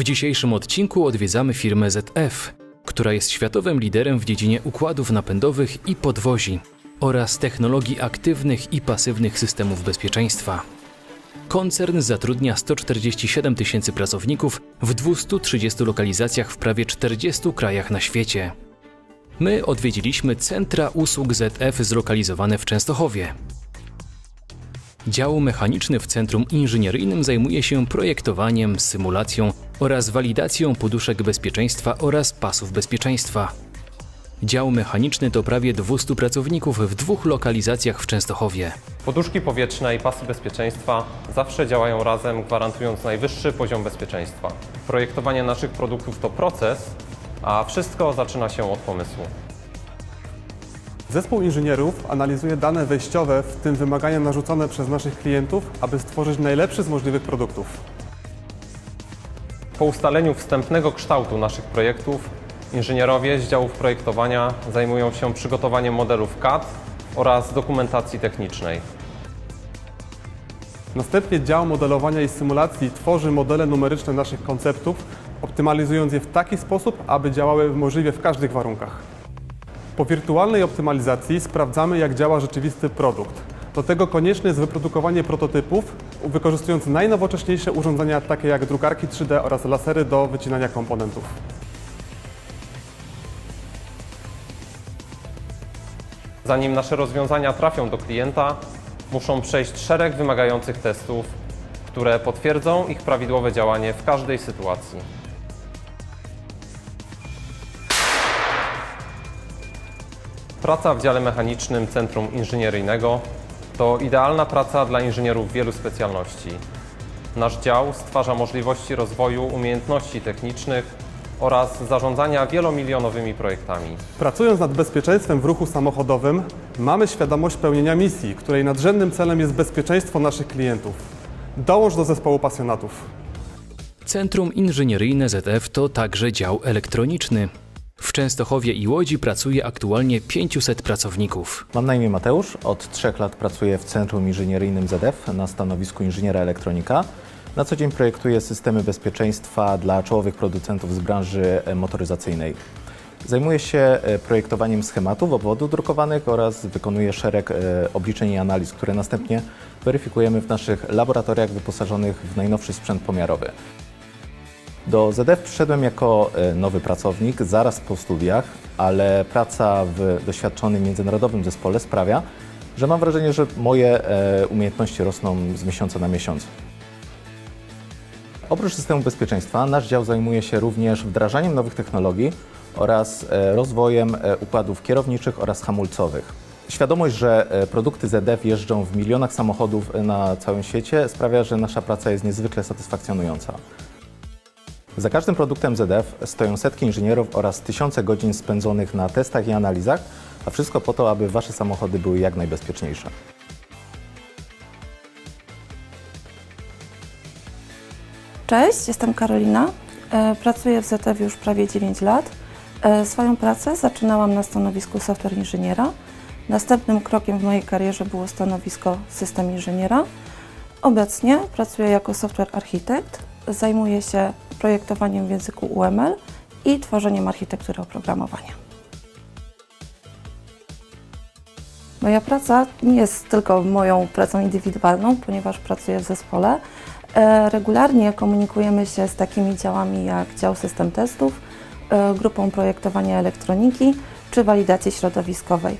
W dzisiejszym odcinku odwiedzamy firmę ZF, która jest światowym liderem w dziedzinie układów napędowych i podwozi oraz technologii aktywnych i pasywnych systemów bezpieczeństwa. Koncern zatrudnia 147 tysięcy pracowników w 230 lokalizacjach w prawie 40 krajach na świecie. My odwiedziliśmy centra usług ZF zlokalizowane w Częstochowie. Dział mechaniczny w Centrum Inżynieryjnym zajmuje się projektowaniem, symulacją oraz walidacją poduszek bezpieczeństwa oraz pasów bezpieczeństwa. Dział mechaniczny to prawie 200 pracowników w dwóch lokalizacjach w Częstochowie. Poduszki powietrzne i pasy bezpieczeństwa zawsze działają razem, gwarantując najwyższy poziom bezpieczeństwa. Projektowanie naszych produktów to proces, a wszystko zaczyna się od pomysłu. Zespół inżynierów analizuje dane wejściowe, w tym wymagania narzucone przez naszych klientów, aby stworzyć najlepszy z możliwych produktów. Po ustaleniu wstępnego kształtu naszych projektów, inżynierowie z działów projektowania zajmują się przygotowaniem modelów CAD oraz dokumentacji technicznej. Następnie dział modelowania i symulacji tworzy modele numeryczne naszych konceptów, optymalizując je w taki sposób, aby działały możliwie w każdych warunkach. Po wirtualnej optymalizacji sprawdzamy, jak działa rzeczywisty produkt. Do tego konieczne jest wyprodukowanie prototypów, wykorzystując najnowocześniejsze urządzenia takie jak drukarki 3D oraz lasery do wycinania komponentów. Zanim nasze rozwiązania trafią do klienta, muszą przejść szereg wymagających testów, które potwierdzą ich prawidłowe działanie w każdej sytuacji. Praca w dziale mechanicznym Centrum Inżynieryjnego to idealna praca dla inżynierów wielu specjalności. Nasz dział stwarza możliwości rozwoju umiejętności technicznych oraz zarządzania wielomilionowymi projektami. Pracując nad bezpieczeństwem w ruchu samochodowym, mamy świadomość pełnienia misji, której nadrzędnym celem jest bezpieczeństwo naszych klientów. Dołącz do zespołu pasjonatów. Centrum Inżynieryjne ZF to także dział elektroniczny. W Częstochowie i Łodzi pracuje aktualnie 500 pracowników. Mam na imię Mateusz. Od trzech lat pracuję w Centrum Inżynieryjnym ZF na stanowisku inżyniera elektronika. Na co dzień projektuję systemy bezpieczeństwa dla czołowych producentów z branży motoryzacyjnej. Zajmuję się e, projektowaniem schematów obwodów drukowanych oraz wykonuję szereg e, obliczeń i analiz, które następnie weryfikujemy w naszych laboratoriach wyposażonych w najnowszy sprzęt pomiarowy. Do ZF przyszedłem jako e, nowy pracownik zaraz po studiach, ale praca w doświadczonym międzynarodowym zespole sprawia, że mam wrażenie, że moje e, umiejętności rosną z miesiąca na miesiąc. Oprócz systemu bezpieczeństwa, nasz dział zajmuje się również wdrażaniem nowych technologii oraz e, rozwojem układów kierowniczych oraz hamulcowych. Świadomość, że produkty ZF jeżdżą w milionach samochodów na całym świecie sprawia, że nasza praca jest niezwykle satysfakcjonująca. Za każdym produktem ZF stoją setki inżynierów oraz tysiące godzin spędzonych na testach i analizach, a wszystko po to, aby Wasze samochody były jak najbezpieczniejsze. Cześć, jestem Karolina. E, Pracuję w ZF już prawie 9 lat. E, Swoją pracę zaczynałam na stanowisku software inżyniera. Następnym krokiem w mojej karierze było stanowisko system inżyniera. Obecnie pracuję jako software architekt. Zajmuję się projektowaniem w języku UML i tworzeniem architektury oprogramowania. Moja praca nie jest tylko moją pracą indywidualną, ponieważ pracuję w zespole. E, Regularnie komunikujemy się z takimi działami jak dział system testów, e, grupą projektowania elektroniki czy walidacji środowiskowej,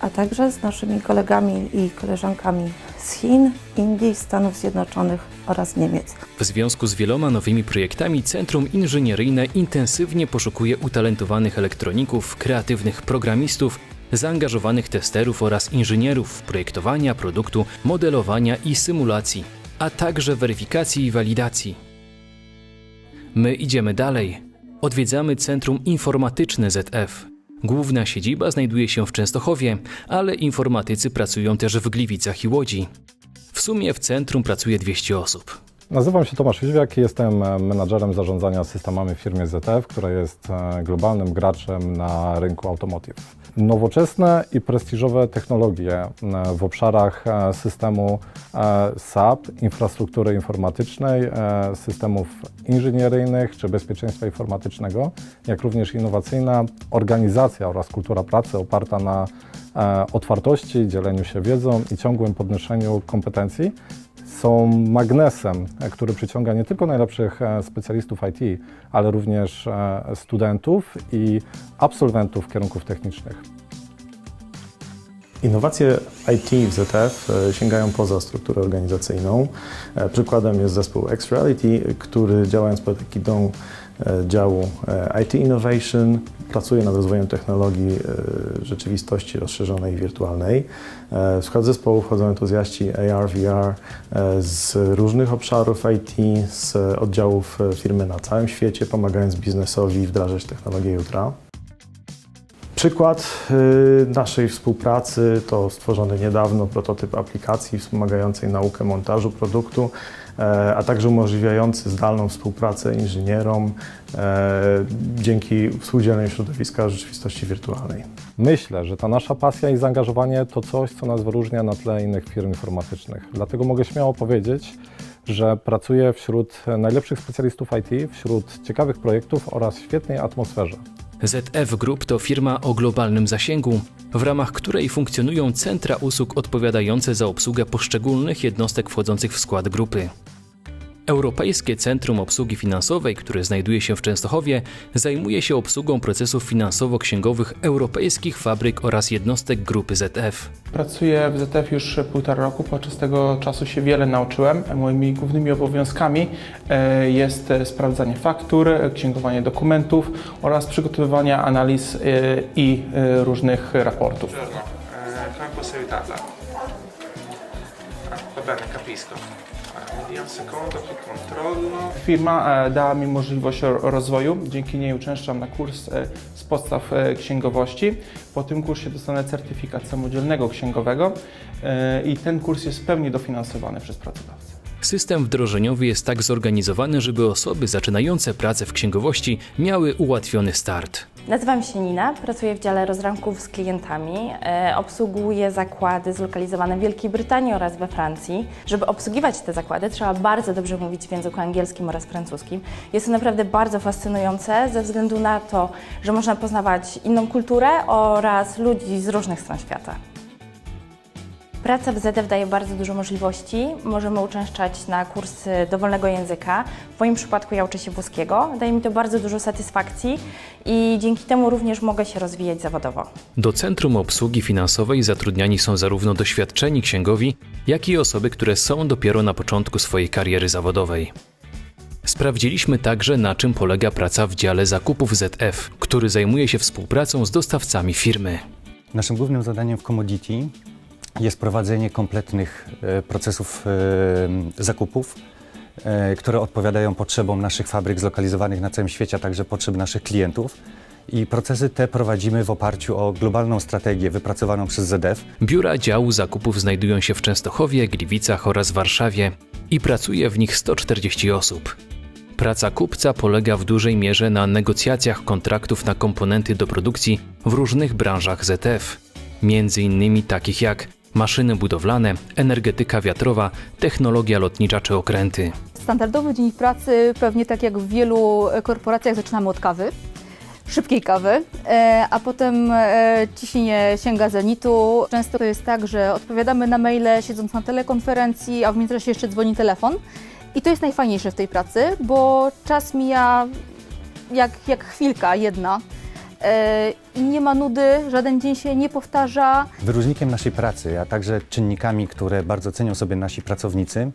a także z naszymi kolegami i koleżankami z Chin, Indii, Stanów Zjednoczonych oraz Niemiec. W związku z wieloma nowymi projektami Centrum Inżynieryjne intensywnie poszukuje utalentowanych elektroników, kreatywnych programistów, zaangażowanych testerów oraz inżynierów projektowania produktu, modelowania i symulacji, a także weryfikacji i walidacji. My idziemy dalej. Odwiedzamy Centrum Informatyczne ZF. Główna siedziba znajduje się w Częstochowie, ale informatycy pracują też w Gliwicach i Łodzi. W sumie w centrum pracuje 200 osób. Nazywam się Tomasz Jóźwiak jestem e, menadżerem zarządzania systemami w firmie ZF, która jest e, globalnym graczem na rynku automotive. Nowoczesne i prestiżowe technologie e, w obszarach e, systemu e, SAP, infrastruktury informatycznej, systemów inżynieryjnych czy bezpieczeństwa informatycznego, jak również innowacyjna organizacja oraz kultura pracy oparta na otwartości, dzieleniu się wiedzą i ciągłym podnoszeniu kompetencji są magnesem, e, który przyciąga nie tylko najlepszych e, specjalistów IT, ale również e, studentów i absolwentów kierunków technicznych. Innowacje IT w ZF sięgają poza strukturę organizacyjną. Przykładem jest zespół X-Reality, który działając pod egidą działu e, IT Innovation pracuje nad rozwojem technologii e, rzeczywistości rozszerzonej i wirtualnej. E, W skład zespołu wchodzą entuzjaści AR, VR e, z różnych obszarów IT, z oddziałów e, firmy na całym świecie, pomagając biznesowi wdrażać technologię jutra. Przykład y, naszej współpracy to stworzony niedawno prototyp aplikacji wspomagającej naukę montażu produktu, e, a także umożliwiający zdalną współpracę inżynierom e, dzięki współdzieleniu środowiska rzeczywistości wirtualnej. Myślę, że ta nasza pasja i zaangażowanie to coś, co nas wyróżnia na tle innych firm informatycznych. Dlatego mogę śmiało powiedzieć, że pracuję wśród najlepszych specjalistów IT, wśród ciekawych projektów oraz świetnej atmosferze. ZF Group to firma o globalnym zasięgu, w ramach której funkcjonują centra usług odpowiadające za obsługę poszczególnych jednostek wchodzących w skład grupy. Europejskie Centrum Obsługi Finansowej, które znajduje się w Częstochowie, zajmuje się obsługą procesów finansowo-księgowych europejskich fabryk oraz jednostek grupy ZF. Pracuję w ZF już półtora roku, podczas tego czasu się wiele nauczyłem. Moimi głównymi obowiązkami e, jest e, sprawdzanie faktur, e, księgowanie dokumentów oraz przygotowywanie analiz i różnych raportów. Va bene, capisco. Mi dia un. Firma e, dała mi możliwość ro- rozwoju, dzięki niej uczęszczam na kurs e, z podstaw e, księgowości. Po tym kursie dostanę certyfikat samodzielnego księgowego i ten kurs jest w pełni dofinansowany przez pracodawcę. System wdrożeniowy jest tak zorganizowany, żeby osoby zaczynające pracę w księgowości miały ułatwiony start. Nazywam się Nina, pracuję w dziale rozrachunków z klientami. E, obsługuję zakłady zlokalizowane w Wielkiej Brytanii oraz we Francji. Żeby obsługiwać te zakłady, trzeba bardzo dobrze mówić w języku angielskim oraz francuskim. Jest to naprawdę bardzo fascynujące ze względu na to, że można poznawać inną kulturę oraz ludzi z różnych stron świata. Praca w ZF daje bardzo dużo możliwości. Możemy uczęszczać na kursy dowolnego języka. W moim przypadku ja uczę się włoskiego. Daje mi to bardzo dużo satysfakcji i dzięki temu również mogę się rozwijać zawodowo. Do Centrum Obsługi Finansowej zatrudniani są zarówno doświadczeni księgowi, jak i osoby, które są dopiero na początku swojej kariery zawodowej. Sprawdziliśmy także, na czym polega praca w dziale zakupów ZF, który zajmuje się współpracą z dostawcami firmy. Naszym głównym zadaniem w Commodity jest prowadzenie kompletnych e, procesów e, zakupów, e, które odpowiadają potrzebom naszych fabryk zlokalizowanych na całym świecie, a także potrzeb naszych klientów. I procesy te prowadzimy w oparciu o globalną strategię wypracowaną przez ZF. Biura działu zakupów znajdują się w Częstochowie, Gliwicach oraz Warszawie i pracuje w nich 140 osób. Praca kupca polega w dużej mierze na negocjacjach kontraktów na komponenty do produkcji w różnych branżach ZF, między innymi takich jak maszyny budowlane, energetyka wiatrowa, technologia lotnicza czy okręty. Standardowy dzień pracy, pewnie tak jak w wielu korporacjach, zaczynamy od kawy, szybkiej kawy, e, a potem e, ciśnienie sięga zenitu. Często to jest tak, że odpowiadamy na maile siedząc na telekonferencji, a w międzyczasie jeszcze dzwoni telefon. I to jest najfajniejsze w tej pracy, bo czas mija jak, jak chwilka jedna. E, I nie ma nudy, żaden dzień się nie powtarza. Wyróżnikiem naszej pracy, a także czynnikami, które bardzo cenią sobie nasi pracownicy,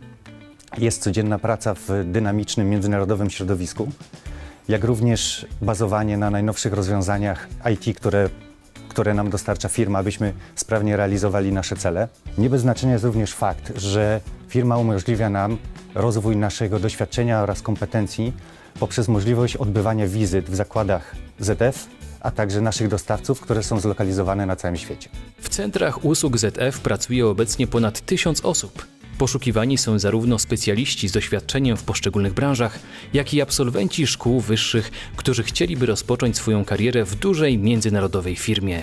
jest codzienna praca w dynamicznym międzynarodowym środowisku, jak również bazowanie na najnowszych rozwiązaniach IT, które, które nam dostarcza firma, abyśmy sprawnie realizowali nasze cele. Nie bez znaczenia jest również fakt, że firma umożliwia nam rozwój naszego doświadczenia oraz kompetencji poprzez możliwość odbywania wizyt w zakładach ZF, a także naszych dostawców, które są zlokalizowane na całym świecie. W centrach usług ZF pracuje obecnie ponad tysiąc osób. Poszukiwani są zarówno specjaliści z doświadczeniem w poszczególnych branżach, jak i absolwenci szkół wyższych, którzy chcieliby rozpocząć swoją karierę w dużej międzynarodowej firmie.